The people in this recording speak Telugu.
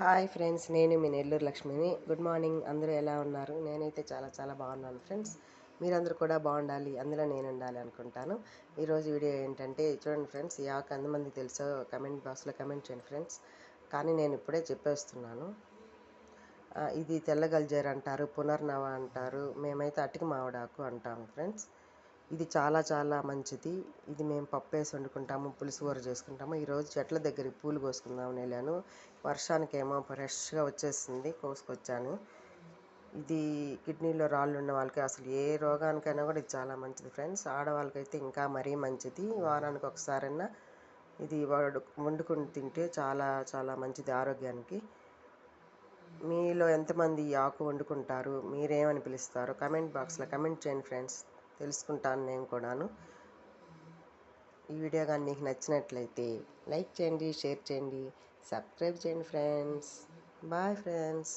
హాయ్ ఫ్రెండ్స్ నేను మీ నెల్లూరు లక్ష్మిని. Good morning. అందరూ ఎలా ఉన్నారు? నేనైతే చాలా చాలా బాగున్నాను ఫ్రెండ్స్. మీరందరూ కూడా బాగుండాలి. అందులో నేను ఉండాలి అనుకుంటాను. ఈరోజు వీడియో ఏంటంటే చూడండి ఫ్రెండ్స్ ఈ ఆకు ఎంతమంది తెలుసో కమెంట్ బాక్స్లో కమెంట్ చేయండి ఫ్రెండ్స్. కానీ నేను ఇప్పుడే చెప్పేస్తున్నాను. ఇది తెల్లగల్జేర్ అంటారు పునర్నవ అంటారు. మేమైతే అటికి మావడాకు అంటాము ఫ్రెండ్స్. ఇది చాలా చాలా మంచిది. ఇది మేము పప్పు వేసి వండుకుంటాము పులుసు కూర చేసుకుంటాము. ఈరోజు చెట్ల దగ్గరికి పూలు కోసుకుందామని వెళ్ళాను. వర్షానికేమో ఫ్రెష్గా వచ్చేసింది కోసుకొచ్చాను. ఇది కిడ్నీలో రాళ్ళు ఉన్న వాళ్ళకి అసలు ఏ రోగానికైనా కూడా ఇది చాలా మంచిది ఫ్రెండ్స్. ఆడవాళ్ళకైతే ఇంకా మరీ మంచిది. వారానికి ఒకసారైనా ఇది వండుకొని తింటే చాలా చాలా మంచిది ఆరోగ్యానికి. మీలో ఎంతమంది ఆకు వండుకుంటారు? మీరేమని పిలుస్తారు? కమెంట్ బాక్స్లో కమెంట్ చేయండి ఫ్రెండ్స్. తెలుసుకుంటాను నేను కూడాను. ఈ వీడియో కానీ మీకు నచ్చినట్లయితే లైక్ చేయండి షేర్ చేయండి సబ్స్క్రైబ్ చేయండి ఫ్రెండ్స్. Bye friends.